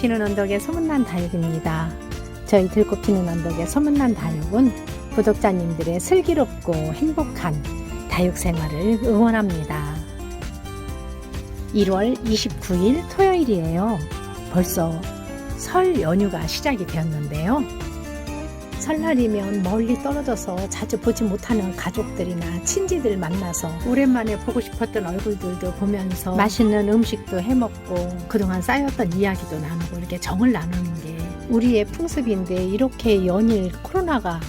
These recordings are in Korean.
안녕하세요. 들꽃 피는 언덕의 소문난 다육입니다. 저희 들꽃 피는 언덕의 소문난 다육은 구독자님들의 슬기롭고 행복한 다육 생활을 응원합니다. 1월 29일 토요일이에요. 벌써 설 연휴가 시작이 되었는데요. 설날이면 멀리 떨어져서 자주 보지 못하는 가족들이나 친지들 만나서 오랜만에 보고 싶었던 얼굴들도 보면서 맛있는 음식도 해먹고 그동안 쌓였던 이야기도 나누고 이렇게 정을 나누는 게 우리의 풍습인데 이렇게 연일 코로나가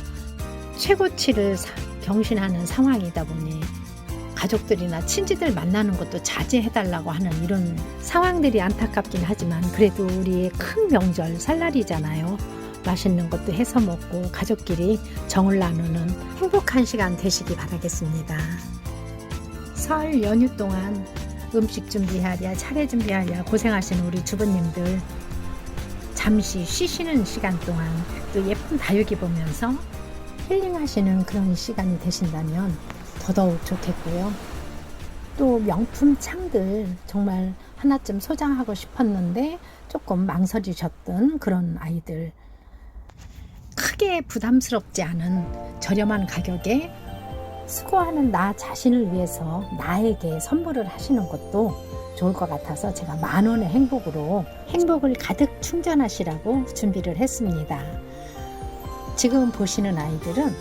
최고치를 사- 경신하는 상황이다 보니 가족들이나 친지들 만나는 것도 자제해달라고 하는 이런 상황들이 안타깝긴 하지만 그래도 우리의 큰 명절 설날이잖아요. 맛있는 것도 해서 먹고 가족끼리 정을 나누는 행복한 시간 되시기 바라겠습니다. 설 연휴 동안 음식 준비하랴, 차례 준비하랴 고생하시는 우리 주부님들 잠시 쉬시는 시간 동안 또 예쁜 다육이 보면서 힐링하시는 그런 시간이 되신다면 더더욱 좋겠고요. 또 명품 창들 정말 하나쯤 소장하고 싶었는데 조금 망설이셨던 그런 아이들 크게 부담스럽지 않은 저렴한 가격에 수고하는 나 자신을 위해서 나에게 선물을 하시는 것도 좋을 것 같아서 제가 만 원의 행복으로 행복을 가득 충전하시라고 준비를 했습니다. 지금 보시는 아이들은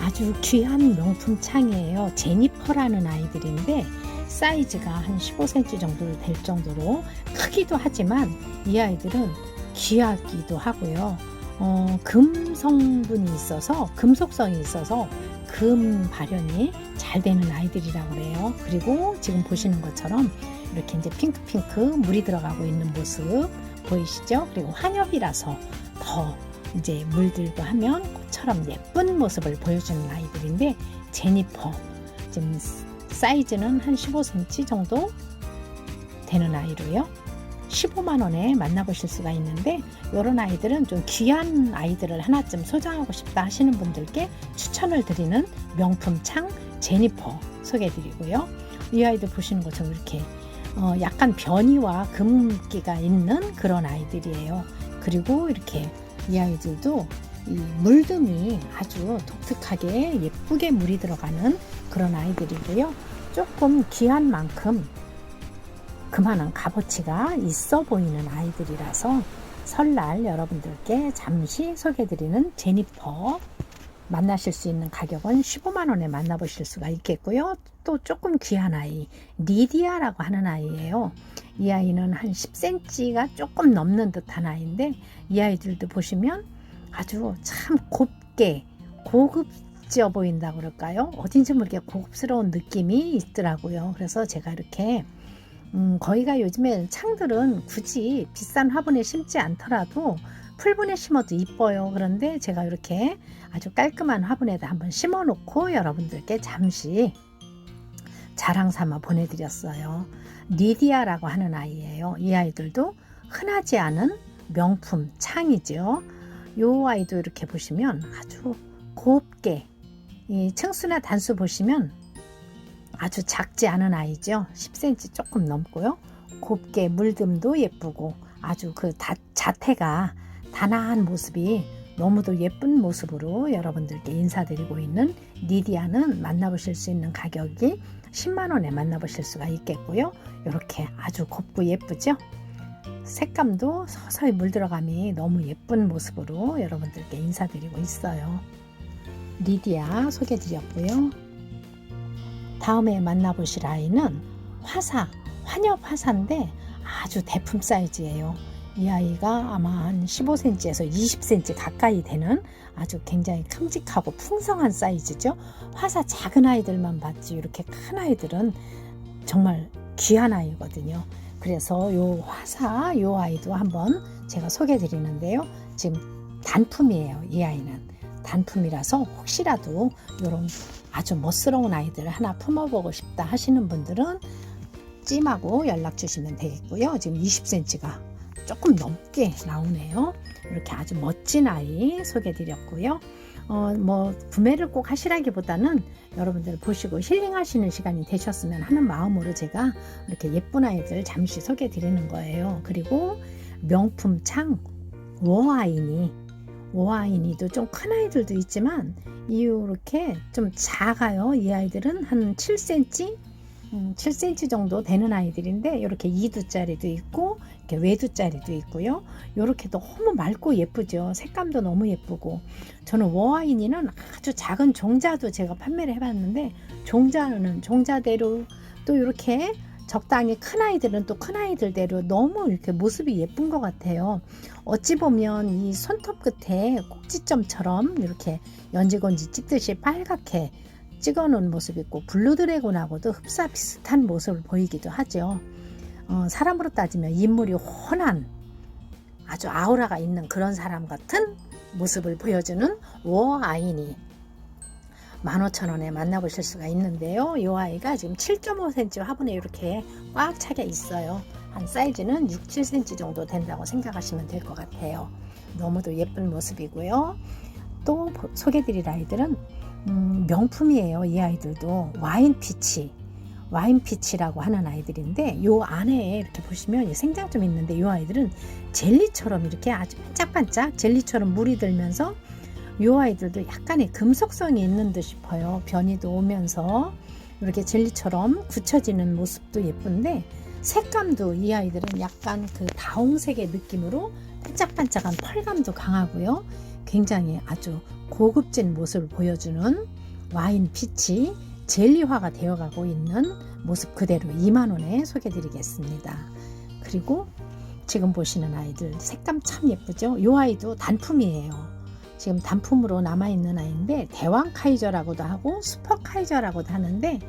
아주 귀한 명품 창이에요. 제니퍼라는 아이들인데 사이즈가 한 15cm 정도 될 정도로 크기도 하지만 이 아이들은 귀하기도 하고요. 어, 금 성분이 있어서 금속성이 있어서 금 발현이 잘 되는 아이들이라고 그래요. 그리고 지금 보시는 것처럼 이렇게 이제 핑크핑크 물이 들어가고 있는 모습 보이시죠? 그리고 환엽이라서 더 이제 물들고 하면 꽃처럼 예쁜 모습을 보여주는 아이들인데 제니퍼 지금 사이즈는 한 15cm 정도 되는 아이로요. 15만 원에 만나보실 수가 있는데 이런 아이들은 좀 귀한 아이들을 하나쯤 소장하고 싶다 하시는 분들께 추천을 드리는 명품 창 제니퍼 소개해드리고요. 이 아이들 보시는 것처럼 이렇게 어, 약간 변이와 금기가 있는 그런 아이들이에요. 그리고 이렇게 이 아이들도 이 물듬이 아주 독특하게 예쁘게 물이 들어가는 그런 아이들이고요. 조금 귀한 만큼 그만한 값어치가 있어 보이는 아이들이라서 설날 여러분들께 잠시 소개드리는 제니퍼 만나실 수 있는 가격은 15만 원에 만나보실 수가 있겠고요. 또 조금 귀한 아이 리디아라고 하는 아이예요. 이 아이는 한 10cm가 조금 넘는 듯한 아이인데 이 아이들도 보시면 아주 참 곱게 고급져 보인다고 그럴까요? 어딘지 모르게 고급스러운 느낌이 있더라고요. 그래서 제가 이렇게 음, 거기가 요즘에 창들은 굳이 비싼 화분에 심지 않더라도 풀분에 심어도 이뻐요. 그런데 제가 이렇게 아주 깔끔한 화분에다 한번 심어 놓고 여러분들께 잠시 자랑 삼아 보내드렸어요. 리디아라고 하는 아이예요. 이 아이들도 흔하지 않은 명품 창이죠. 이 아이도 이렇게 보시면 아주 곱게 이 층수나 단수 보시면 아주 작지 않은 아이죠. 10cm 조금 넘고요. 곱게 물듬도 예쁘고 아주 그 다, 자태가 단아한 모습이 너무도 예쁜 모습으로 여러분들께 인사드리고 있는 리디아는 만나보실 수 있는 가격이 10만 원에 만나보실 수가 있겠고요. 이렇게 아주 곱고 예쁘죠? 색감도 서서히 물들어감이 너무 예쁜 모습으로 여러분들께 인사드리고 있어요. 리디아 소개드렸고요. 다음에 만나보실 아이는 화사, 환엽 화사인데 아주 대품 사이즈예요. 이 아이가 아마 한 15cm에서 20cm 가까이 되는 아주 굉장히 큼직하고 풍성한 사이즈죠. 화사 작은 아이들만 봤지 이렇게 큰 아이들은 정말 귀한 아이거든요. 그래서 요 화사 요 아이도 한번 제가 소개해 드리는데요. 지금 단품이에요. 이 아이는 단품이라서 혹시라도 이런 아주 멋스러운 아이들을 하나 품어보고 싶다 하시는 분들은 찜하고 연락 주시면 되겠고요. 지금 20cm가 조금 넘게 나오네요. 이렇게 아주 멋진 아이 소개드렸고요. 어, 뭐 구매를 꼭 하시라기보다는 여러분들 보시고 힐링하시는 시간이 되셨으면 하는 마음으로 제가 이렇게 예쁜 아이들 잠시 소개해 드리는 거예요. 그리고 명품 창 워아이니 워아이니도 좀 큰 아이들도 있지만 이렇게 좀 작아요. 이 아이들은 한 7cm 음, 7cm 정도 되는 아이들인데 이렇게 2두짜리도 있고 이렇게 외두짜리도 있고요. 이렇게 너무 맑고 예쁘죠. 색감도 너무 예쁘고 저는 워아이니는 아주 작은 종자도 제가 판매를 해봤는데 종자는 종자대로 또 이렇게 적당히 큰 아이들은 또 큰 아이들대로 너무 이렇게 모습이 예쁜 것 같아요. 어찌 보면 이 손톱 끝에 꼭지점처럼 이렇게 연지건지 찍듯이 빨갛게 찍어놓은 모습이 있고 블루 드래곤하고도 흡사 비슷한 모습을 보이기도 하죠. 어, 사람으로 따지면 인물이 훤한 아주 아우라가 있는 그런 사람 같은 모습을 보여주는 워아이니 15,000원에 만나보실 수가 있는데요. 이 아이가 지금 7.5cm 화분에 이렇게 꽉 차게 있어요. 한 사이즈는 6, 7cm 정도 된다고 생각하시면 될 것 같아요. 너무도 예쁜 모습이고요. 또 소개드릴 아이들은 음, 명품이에요. 이 아이들도 와인 피치, 와인 피치라고 하는 아이들인데 요 안에 이렇게 보시면 생장 좀 있는데 이 아이들은 젤리처럼 이렇게 아주 반짝반짝 젤리처럼 물이 들면서 이 아이들도 약간의 금속성이 있는 듯 싶어요. 변이도 오면서 이렇게 젤리처럼 굳혀지는 모습도 예쁜데 색감도 이 아이들은 약간 그 다홍색의 느낌으로 반짝반짝한 펄감도 강하고요. 굉장히 아주 고급진 모습을 보여주는 와인 빛이 젤리화가 되어가고 있는 모습 그대로 2만원에 소개드리겠습니다. 그리고 지금 보시는 아이들 색감 참 예쁘죠? 이 아이도 단품이에요. 지금 단품으로 남아있는 아이인데 대왕 카이저라고도 하고 슈퍼 카이저라고도 하는데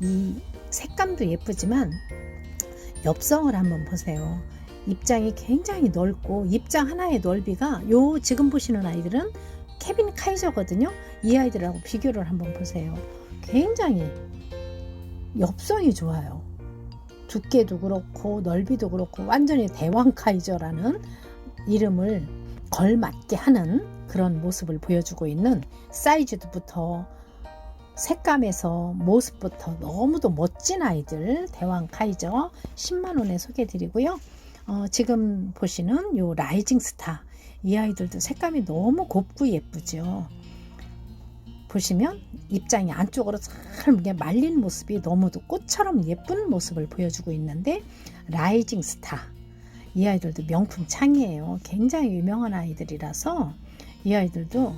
이 색감도 예쁘지만 엽성을 한번 보세요. 입장이 굉장히 넓고 입장 하나의 넓이가 요 지금 보시는 아이들은 케빈 카이저거든요. 이 아이들하고 비교를 한번 보세요. 굉장히 엽성이 좋아요. 두께도 그렇고 넓이도 그렇고 완전히 대왕 카이저라는 이름을 걸맞게 하는 그런 모습을 보여주고 있는 사이즈부터 색감에서 모습부터 너무도 멋진 아이들 대왕 카이저 10만원에 소개드리고요. 어, 지금 보시는 요 라이징 스타 이 아이들도 색감이 너무 곱고 예쁘죠. 보시면 입장이 안쪽으로 잘 말린 모습이 너무도 꽃처럼 예쁜 모습을 보여주고 있는데 라이징 스타 이 아이들도 명품 창이에요. 굉장히 유명한 아이들이라서 이 아이들도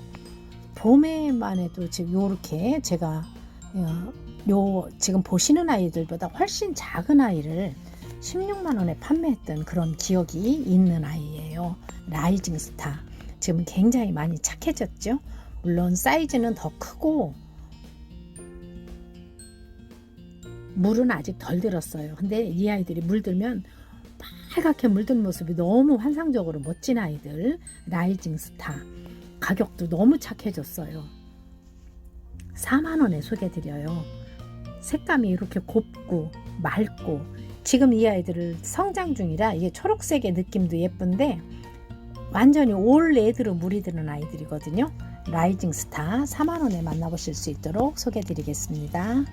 봄에만 해도 지금 요렇게 제가 어, 요 지금 보시는 아이들보다 훨씬 작은 아이를 16만 원에 판매했던 그런 기억이 있는 아이예요. 라이징 스타. 지금 굉장히 많이 착해졌죠. 물론 사이즈는 더 크고 물은 아직 덜 들었어요. 근데 이 아이들이 물들면 빨갛게 물든 모습이 너무 환상적으로 멋진 아이들 라이징 스타. 가격도 너무 착해졌어요. 4만원에 소개드려요. 색감이 이렇게 곱고 맑고 지금 이 아이들을 성장 중이라 이게 초록색의 느낌도 예쁜데 완전히 올 레드로 물이 드는 아이들이거든요. 라이징 스타 4만원에 만나보실 수 있도록 소개드리겠습니다.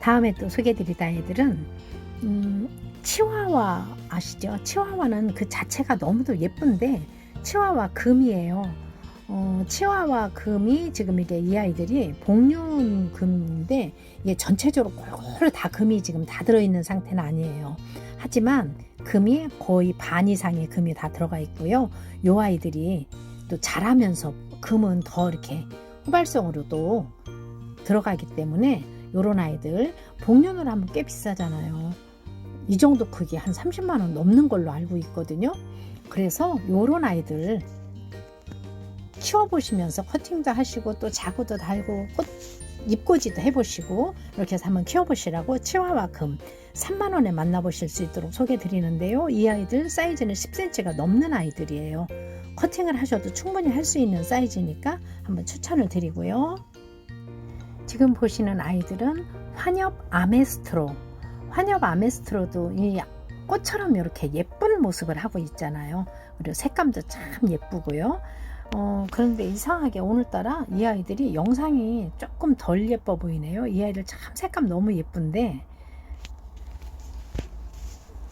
다음에 또 소개드릴 아이들은 음, 치와와 아시죠? 치와와는 그 자체가 너무도 예쁜데 치와와 금이에요. 어, 치와와 금이 지금 이게 이 아이들이 복륜 금인데 이게 전체적으로 골고루 다 금이 지금 다 들어있는 상태는 아니에요. 하지만 금이 거의 반 이상의 금이 다 들어가 있고요. 요 아이들이 또 자라면서 금은 더 이렇게 후발성으로도 들어가기 때문에 요런 아이들 복륜으로 하면 꽤 비싸잖아요. 이 정도 크기 한 30만 원 넘는 걸로 알고 있거든요. 그래서 요런 아이들 키워보시면서 커팅도 하시고 또 자구도 달고 꽃 잎꽂이도 해보시고 이렇게 해서 한번 키워보시라고 치와와 금 3만 원에 만나보실 수 있도록 소개 드리는데요. 이 아이들 사이즈는 10cm가 넘는 아이들이에요. 커팅을 하셔도 충분히 할 수 있는 사이즈니까 한번 추천을 드리고요. 지금 보시는 아이들은 환엽 아메스트로 환엽 아메스트로도 이 꽃처럼 이렇게 예쁜 모습을 하고 있잖아요. 그리고 색감도 참 예쁘고요. 어, 그런데 이상하게 오늘따라 이 아이들이 영상이 조금 덜 예뻐 보이네요. 이 아이들 참 색감 너무 예쁜데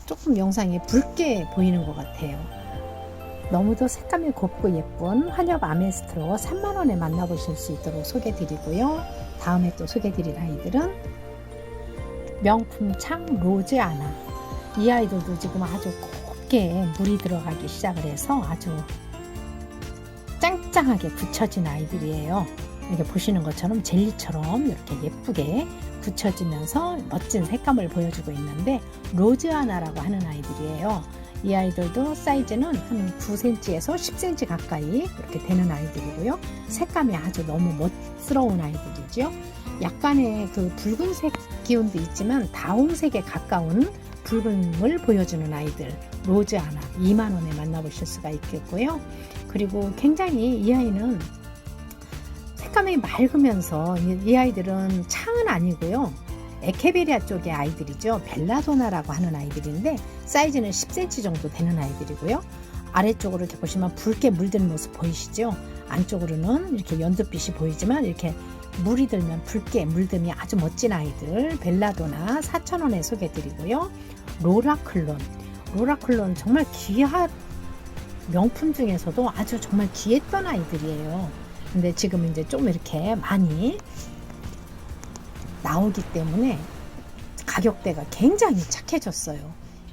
조금 영상이 붉게 보이는 것 같아요. 너무도 색감이 곱고 예쁜 한엽 아메스트로 3만원에 만나보실 수 있도록 소개드리고요. 다음에 또 소개드릴 아이들은 명품 창 로즈 아나. 이 아이들도 지금 아주 곱게 물이 들어가기 시작을 해서 아주 짱짱하게 굳혀진 아이들이에요. 이렇게 보시는 것처럼 젤리처럼 이렇게 예쁘게 굳혀지면서 멋진 색감을 보여주고 있는데 로즈 하나라고 하는 아이들이에요. 이 아이들도 사이즈는 한 9cm에서 10cm 가까이 이렇게 되는 아이들이고요. 색감이 아주 너무 멋스러운 아이들이죠. 약간의 그 붉은색 기운도 있지만 다홍색에 가까운 붉은을 보여주는 아이들 로즈 하나 2만 원에 만나보실 수가 있겠고요. 그리고 굉장히 이 아이는 색감이 맑으면서 이, 이 아이들은 창은 아니고요. 에케베리아 쪽의 아이들이죠. 벨라도나라고 하는 아이들인데 사이즈는 10cm 정도 되는 아이들이고요. 아래쪽으로 이렇게 보시면 붉게 물든 모습 보이시죠? 안쪽으로는 이렇게 연두빛이 보이지만 이렇게 물이 들면 붉게 물듦이 아주 멋진 아이들 벨라도나 4,000원에 소개드리고요. 로라클론 로라클론 정말 귀한 명품 중에서도 아주 정말 귀했던 아이들이에요. 근데 지금 이제 좀 이렇게 많이 나오기 때문에 가격대가 굉장히 착해졌어요.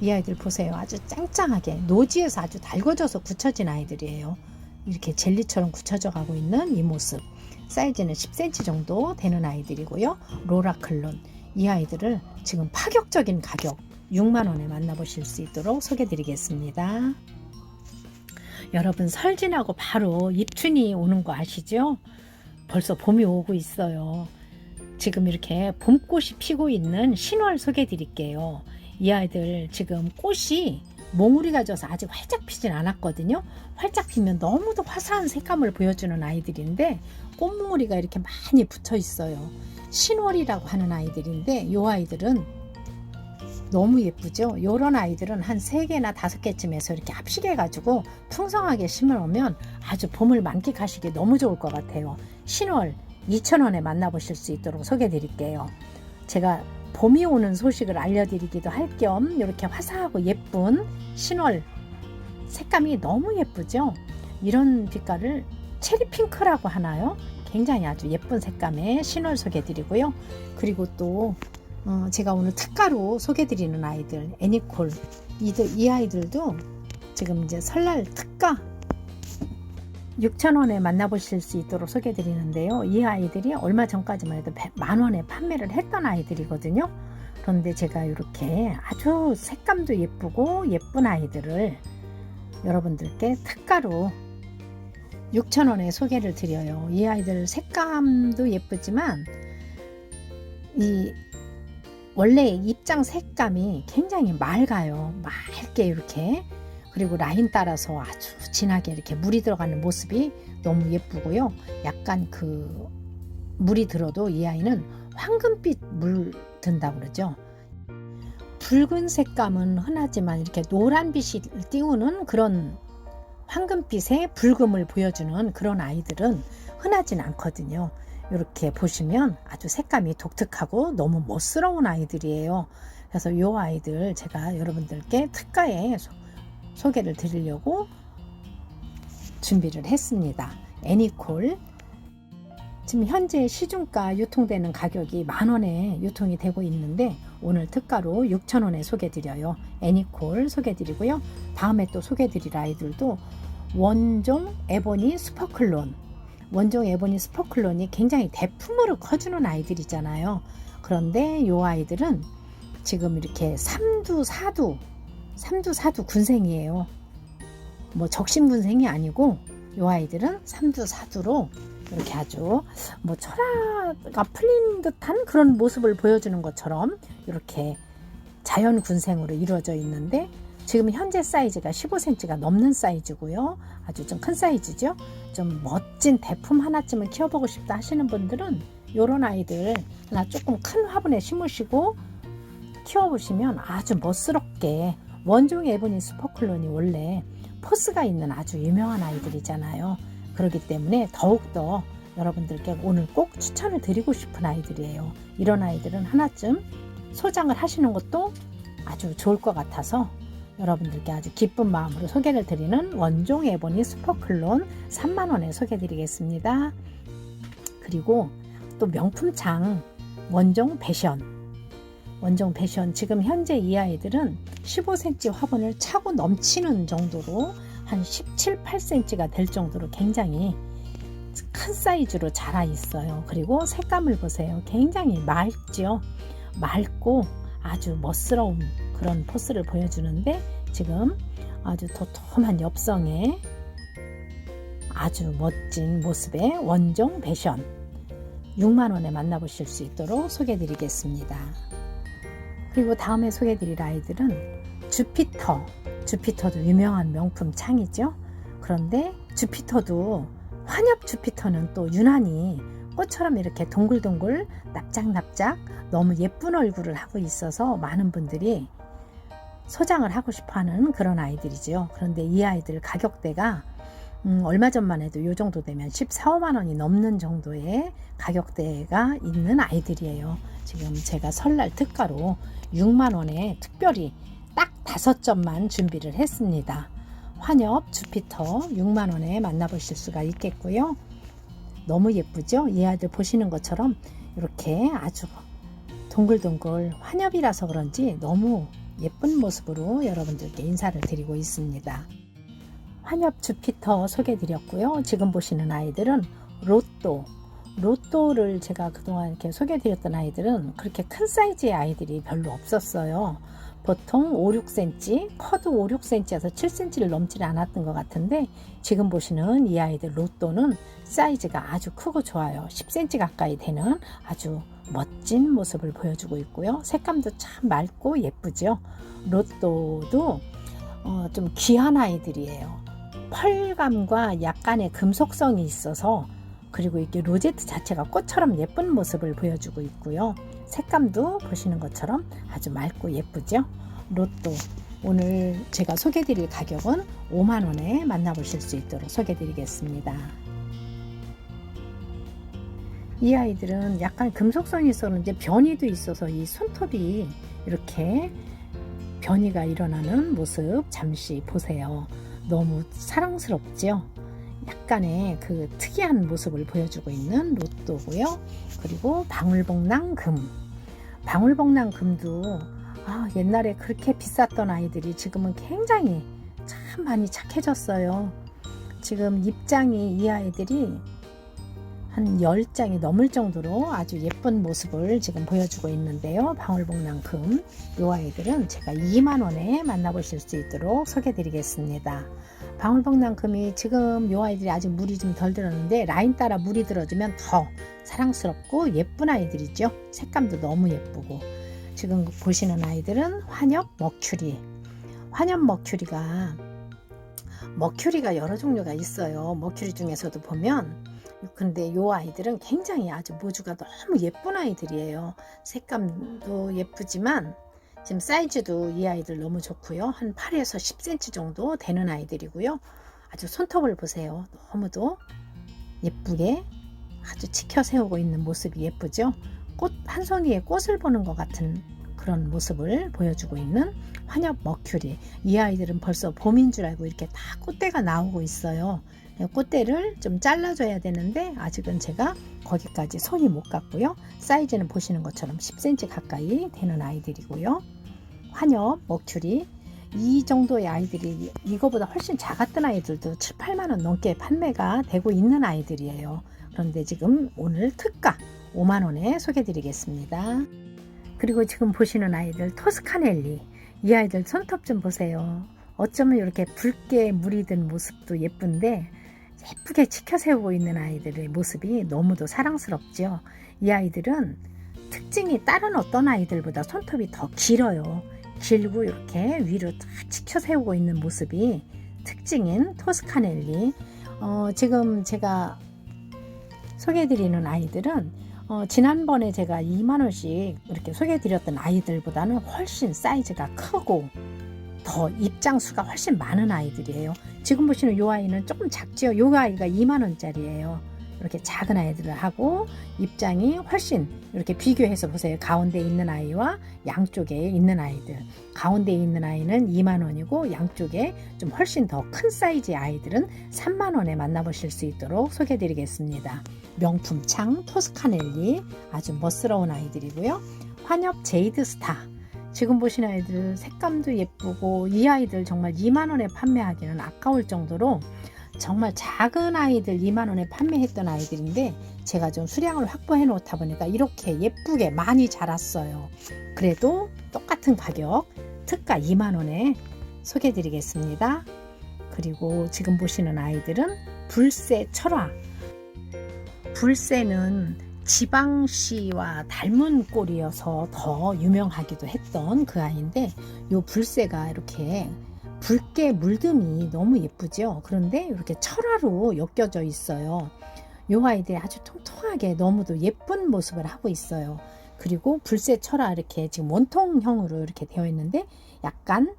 이 아이들 보세요. 아주 짱짱하게 노지에서 아주 달궈져서 굳혀진 아이들이에요. 이렇게 젤리처럼 굳혀져 가고 있는 이 모습. 사이즈는 10cm 정도 되는 아이들이고요. 로라클론. 이 아이들을 지금 파격적인 가격 6만원에 만나보실 수 있도록 소개드리겠습니다. 여러분 설 지나고 바로 입춘이 오는 거 아시죠? 벌써 봄이 오고 있어요. 지금 이렇게 봄꽃이 피고 있는 신월 소개 드릴게요. 이 아이들 지금 꽃이 몽우리가 져서 아직 활짝 피진 않았거든요. 활짝 피면 너무도 화사한 색감을 보여주는 아이들인데 꽃몽우리가 이렇게 많이 붙어 있어요. 신월이라고 하는 아이들인데 이 아이들은 너무 예쁘죠? 요런 아이들은 한 3개나 5개쯤에서 이렇게 합식해 가지고 풍성하게 심으면 아주 봄을 만끽하시기 너무 좋을 것 같아요. 신월 2,000원에 만나보실 수 있도록 소개해 드릴게요. 제가 봄이 오는 소식을 알려드리기도 할 겸 이렇게 화사하고 예쁜 신월 색감이 너무 예쁘죠? 이런 빛깔을 체리 핑크라고 하나요? 굉장히 아주 예쁜 색감의 신월 소개해 드리고요. 그리고 또 어, 제가 오늘 특가로 소개드리는 아이들 애니콜 이들, 이 아이들도 지금 이제 설날 특가 6,000원에 만나보실 수 있도록 소개드리는데요. 이 아이들이 얼마 전까지만 해도 만 원에 판매를 했던 아이들이거든요. 그런데 제가 이렇게 아주 색감도 예쁘고 예쁜 아이들을 여러분들께 특가로 6,000원에 소개를 드려요. 이 아이들 색감도 예쁘지만 이 원래 입장 색감이 굉장히 맑아요. 맑게 이렇게 그리고 라인 따라서 아주 진하게 이렇게 물이 들어가는 모습이 너무 예쁘고요. 약간 그 물이 들어도 이 아이는 황금빛 물 든다고 그러죠. 붉은 색감은 흔하지만 이렇게 노란빛이 띄우는 그런 황금빛의 붉음을 보여주는 그런 아이들은 흔하진 않거든요. 이렇게 보시면 아주 색감이 독특하고 너무 멋스러운 아이들이에요. 그래서 이 아이들 제가 여러분들께 특가에 소개를 드리려고 준비를 했습니다. 애니콜 지금 현재 시중가 유통되는 가격이 만 원에 유통이 되고 있는데 오늘 특가로 6천 원에 소개드려요. 애니콜 소개드리고요. 다음에 또 소개드릴 아이들도 원종 에보니 슈퍼클론 원종 에보니 스포클론이 굉장히 대품으로 커주는 아이들이잖아요. 그런데 이 아이들은 지금 이렇게 3두, 4두, 3두, 4두 군생이에요. 뭐 적신 군생이 아니고 이 아이들은 3두, 4두로 이렇게 아주 뭐 철화가 풀린 듯한 그런 모습을 보여주는 것처럼 이렇게 자연 군생으로 이루어져 있는데 지금 현재 사이즈가 15cm가 넘는 사이즈고요. 아주 좀 큰 사이즈죠. 좀 멋진 대품 하나쯤은 키워보고 싶다 하시는 분들은 이런 아이들 하나 조금 큰 화분에 심으시고 키워보시면 아주 멋스럽게 원종 에보니 스포클론이 원래 포스가 있는 아주 유명한 아이들이잖아요. 그렇기 때문에 더욱더 여러분들께 오늘 꼭 추천을 드리고 싶은 아이들이에요. 이런 아이들은 하나쯤 소장을 하시는 것도 아주 좋을 것 같아서 여러분들께 아주 기쁜 마음으로 소개를 드리는 원종 에보니 슈퍼클론 3만원에 소개 드리겠습니다. 그리고 또 명품창 원종 패션 원종 패션 지금 현재 이 아이들은 15cm 화분을 차고 넘치는 정도로 한 17, 8cm가 될 정도로 굉장히 큰 사이즈로 자라 있어요. 그리고 색감을 보세요. 굉장히 맑죠. 맑고 아주 멋스러운 그런 포스를 보여주는데 지금 아주 도톰한 엽성에 아주 멋진 모습의 원종 패션 6만원에 만나보실 수 있도록 소개해드리겠습니다. 그리고 다음에 소개해드릴 아이들은 주피터. 주피터도 유명한 명품 창이죠. 그런데 주피터도 환엽 주피터는 또 유난히 꽃처럼 이렇게 동글동글 납작납작 너무 예쁜 얼굴을 하고 있어서 많은 분들이 소장을 하고 싶어 하는 그런 아이들이죠. 그런데 이 아이들 가격대가 음, 얼마 전만 해도 이 정도 되면 14, 5만 원이 넘는 정도의 가격대가 있는 아이들이에요. 지금 제가 설날 특가로 6만 원에 특별히 딱 다섯 점만 준비를 했습니다. 환엽 주피터 6만 원에 만나보실 수가 있겠고요. 너무 예쁘죠? 이 아이들 보시는 것처럼 이렇게 아주 동글동글 환엽이라서 그런지 너무 예쁜 모습으로 여러분들께 인사를 드리고 있습니다. 환엽 주피터 소개드렸고요. 지금 보시는 아이들은 로또. 로또를 제가 그동안 이렇게 소개드렸던 아이들은 그렇게 큰 사이즈의 아이들이 별로 없었어요. 보통 5, 6cm, 커도 5, 6cm에서 7cm를 넘지 않았던 것 같은데 지금 보시는 이 아이들 로또는 사이즈가 아주 크고 좋아요. 10cm 가까이 되는 아주 멋진 모습을 보여주고 있고요. 색감도 참 맑고 예쁘죠. 로또도 어, 좀 귀한 아이들이에요. 펄감과 약간의 금속성이 있어서 그리고 이게 로제트 자체가 꽃처럼 예쁜 모습을 보여주고 있고요. 색감도 보시는 것처럼 아주 맑고 예쁘죠. 로또 오늘 제가 소개드릴 가격은 5만 원에 만나보실 수 있도록 소개드리겠습니다. 이 아이들은 약간 금속성이 이제 변이도 있어서 이 손톱이 이렇게 변이가 일어나는 모습 잠시 보세요. 너무 사랑스럽죠? 약간의 그 특이한 모습을 보여주고 있는 로또고요. 그리고 방울복랑 금. 방울복랑 금도 아, 옛날에 그렇게 비쌌던 아이들이 지금은 굉장히 참 많이 착해졌어요. 지금 입장이 이 아이들이 한 10장이 넘을 정도로 아주 예쁜 모습을 지금 보여주고 있는데요. 방울복랑금 이 아이들은 제가 2만원에 만나보실 수 있도록 소개드리겠습니다. 방울복랑금이 지금 이 아이들이 아직 물이 좀 덜 들었는데 라인 따라 물이 들어주면 더 사랑스럽고 예쁜 아이들이죠. 색감도 너무 예쁘고 지금 보시는 아이들은 환엽 머큐리 환엽 머큐리가 머큐리가 여러 종류가 있어요. 머큐리 중에서도 보면 근데 요 아이들은 굉장히 아주 모주가 너무 예쁜 아이들이에요. 색감도 예쁘지만 지금 사이즈도 이 아이들 너무 좋고요. 한 8에서 10cm 정도 되는 아이들이고요. 아주 손톱을 보세요. 너무도 예쁘게 아주 치켜 세우고 있는 모습이 예쁘죠. 꽃 한 송이의 꽃을 보는 것 같은 그런 모습을 보여주고 있는 환엽 머큐리. 이 아이들은 벌써 봄인 줄 알고 이렇게 다 꽃대가 나오고 있어요. 꽃대를 좀 잘라줘야 되는데 아직은 제가 거기까지 손이 못 갔고요. 사이즈는 보시는 것처럼 10cm 가까이 되는 아이들이고요. 환엽, 먹추리 이 정도의 아이들이 이거보다 훨씬 작았던 아이들도 7, 8만 원 넘게 판매가 되고 있는 아이들이에요. 그런데 지금 오늘 특가 5만 원에 소개드리겠습니다. 그리고 지금 보시는 아이들 토스카넬리 이 아이들 손톱 좀 보세요. 어쩌면 이렇게 붉게 물이 든 모습도 예쁜데 예쁘게 치켜 세우고 있는 아이들의 모습이 너무도 사랑스럽죠. 이 아이들은 특징이 다른 어떤 아이들보다 손톱이 더 길어요. 길고 이렇게 위로 딱 치켜 세우고 있는 모습이 특징인 토스카넬리. 어, 지금 제가 소개해드리는 아이들은 어, 지난번에 제가 2만원씩 이렇게 소개해드렸던 아이들보다는 훨씬 사이즈가 크고 더 입장수가 훨씬 많은 아이들이에요. 지금 보시는 요 아이는 조금 작죠. 요 아이가 2만 원짜리예요. 이렇게 작은 아이들을 하고 입장이 훨씬 이렇게 비교해서 보세요. 가운데 있는 아이와 양쪽에 있는 아이들. 가운데 있는 아이는 2만 원이고 양쪽에 좀 훨씬 더 큰 사이즈의 아이들은 3만 원에 만나보실 수 있도록 소개해드리겠습니다. 명품 창 토스카넬리 아주 멋스러운 아이들이고요. 환엽 제이드 스타. 지금 보시는 아이들 색감도 예쁘고 이 아이들 정말 2만 원에 판매하기는 아까울 정도로 정말 작은 아이들 2만 원에 판매했던 아이들인데 제가 좀 수량을 확보해 놓다 보니까 이렇게 예쁘게 많이 자랐어요. 그래도 똑같은 가격 특가 2만 원에 소개해 드리겠습니다. 그리고 지금 보시는 아이들은 불새 철화. 불새는 지방시와 닮은 꼴이어서 더 유명하기도 했던 그 아이인데 요 불새가 이렇게 붉게 물듬이 너무 예쁘죠. 그런데 이렇게 철화로 엮여져 있어요. 요 아이들이 아주 통통하게 너무도 예쁜 모습을 하고 있어요. 그리고 불새 철화 이렇게 지금 원통형으로 이렇게 되어 있는데 약간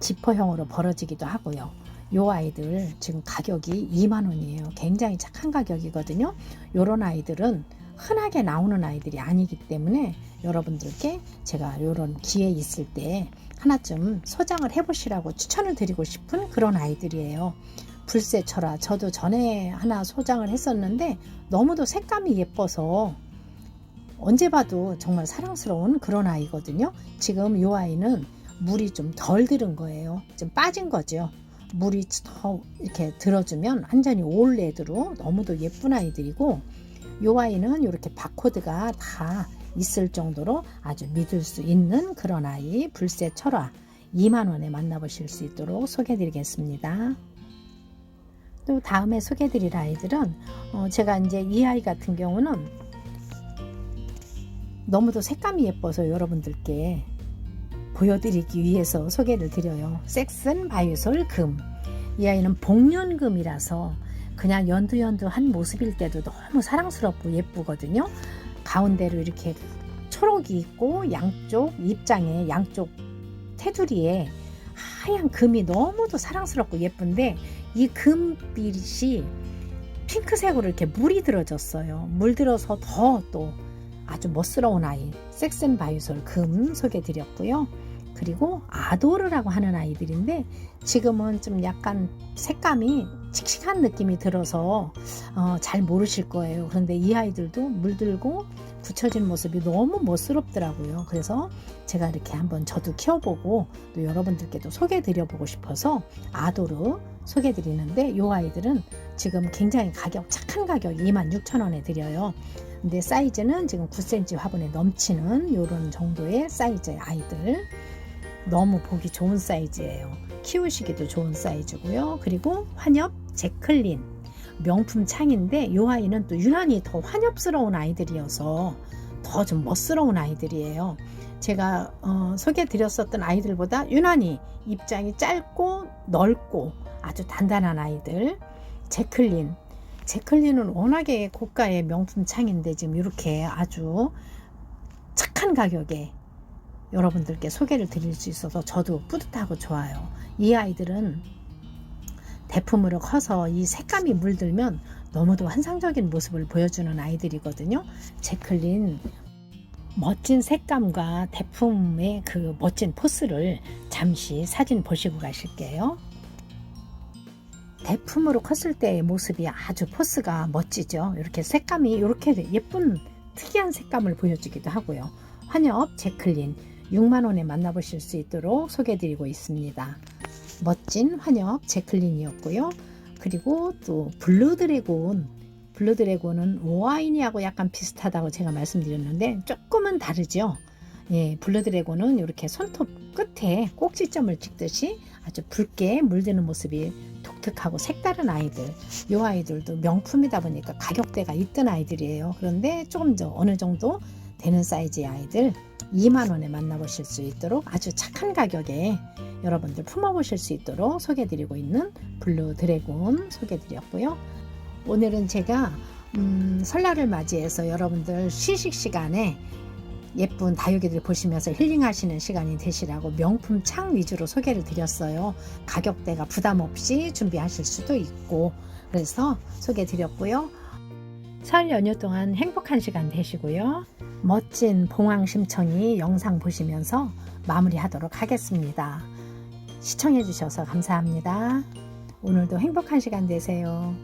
지퍼형으로 벌어지기도 하고요. 요 아이들 지금 가격이 2만 원이에요. 굉장히 착한 가격이거든요. 요런 아이들은 흔하게 나오는 아이들이 아니기 때문에 여러분들께 제가 요런 기회 있을 때 하나쯤 소장을 해보시라고 추천을 드리고 싶은 그런 아이들이에요. 불새철화 저도 전에 하나 소장을 했었는데 너무도 색감이 예뻐서 언제 봐도 정말 사랑스러운 그런 아이거든요. 지금 이 아이는 물이 좀 덜 들은 거예요. 좀 빠진 거죠. 물이 더 이렇게 들어주면 완전히 올 레드로 너무도 예쁜 아이들이고 이 아이는 이렇게 바코드가 다 있을 정도로 아주 믿을 수 있는 그런 아이 불새 철화 2만 원에 만나보실 수 있도록 소개드리겠습니다. 또 다음에 소개드릴 아이들은 어 제가 이제 이 아이 같은 경우는 너무도 색감이 예뻐서 여러분들께 보여드리기 위해서 소개를 드려요. 섹슨 바이솔 금. 이 아이는 복륜금이라서 그냥 연두연두한 모습일 때도 너무 사랑스럽고 예쁘거든요. 가운데로 이렇게 초록이 있고 양쪽 입장에 양쪽 테두리에 하얀 금이 너무도 사랑스럽고 예쁜데 이 금빛이 핑크색으로 이렇게 물이 들어졌어요. 물 들어서 더 또 아주 멋스러운 아이 섹슨 바이솔 금 소개드렸고요. 그리고 아도르라고 하는 아이들인데 지금은 좀 약간 색감이 칙칙한 느낌이 들어서 어, 잘 모르실 거예요. 그런데 이 아이들도 물들고 굳혀진 모습이 너무 멋스럽더라고요. 그래서 제가 이렇게 한번 저도 키워보고 또 여러분들께도 소개해드려보고 싶어서 아도르 소개해드리는데 이 아이들은 지금 굉장히 가격 착한 가격 26,000원에 드려요. 근데 사이즈는 지금 9cm 화분에 넘치는 이런 정도의 사이즈의 아이들. 너무 보기 좋은 사이즈예요. 키우시기도 좋은 사이즈고요. 그리고 환엽 제클린 명품 창인데 이 아이는 또 유난히 더 환엽스러운 아이들이어서 더 좀 멋스러운 아이들이에요. 제가 어, 소개드렸었던 아이들보다 유난히 입장이 짧고 넓고 아주 단단한 아이들 제클린 제클린은 워낙에 고가의 명품 창인데 지금 이렇게 아주 착한 가격에 여러분들께 소개를 드릴 수 있어서 저도 뿌듯하고 좋아요. 이 아이들은 대품으로 커서 이 색감이 물들면 너무도 환상적인 모습을 보여주는 아이들이거든요. 제클린 멋진 색감과 대품의 그 멋진 포스를 잠시 사진 보시고 가실게요. 대품으로 컸을 때의 모습이 아주 포스가 멋지죠. 이렇게 색감이 이렇게 예쁜 특이한 색감을 보여주기도 하고요. 환엽 제클린 6만원에 만나보실 수 있도록 소개해드리고 있습니다. 멋진 환엽 제클린이었고요. 그리고 또 블루드래곤 블루드래곤은 오아이니하고 약간 비슷하다고 제가 말씀드렸는데 조금은 다르죠. 예, 블루드래곤은 이렇게 손톱 끝에 꼭지점을 찍듯이 아주 붉게 물드는 모습이 독특하고 색다른 아이들. 이 아이들도 명품이다 보니까 가격대가 있던 아이들이에요. 그런데 조금 더 어느 정도 되는 사이즈의 아이들 2만 원에 만나보실 수 있도록 아주 착한 가격에 여러분들 품어보실 수 있도록 소개해드리고 있는 블루 드래곤 소개해드렸고요. 오늘은 제가 음, 설날을 맞이해서 여러분들 쉬식 시간에 예쁜 다육이들 보시면서 힐링하시는 시간이 되시라고 명품 창 위주로 소개를 드렸어요. 가격대가 부담 없이 준비하실 수도 있고 그래서 소개 드렸고요. 설 연휴 동안 행복한 시간 되시고요. 멋진 봉황 심청이 영상 보시면서 마무리하도록 하겠습니다. 시청해 주셔서 감사합니다. 오늘도 행복한 시간 되세요.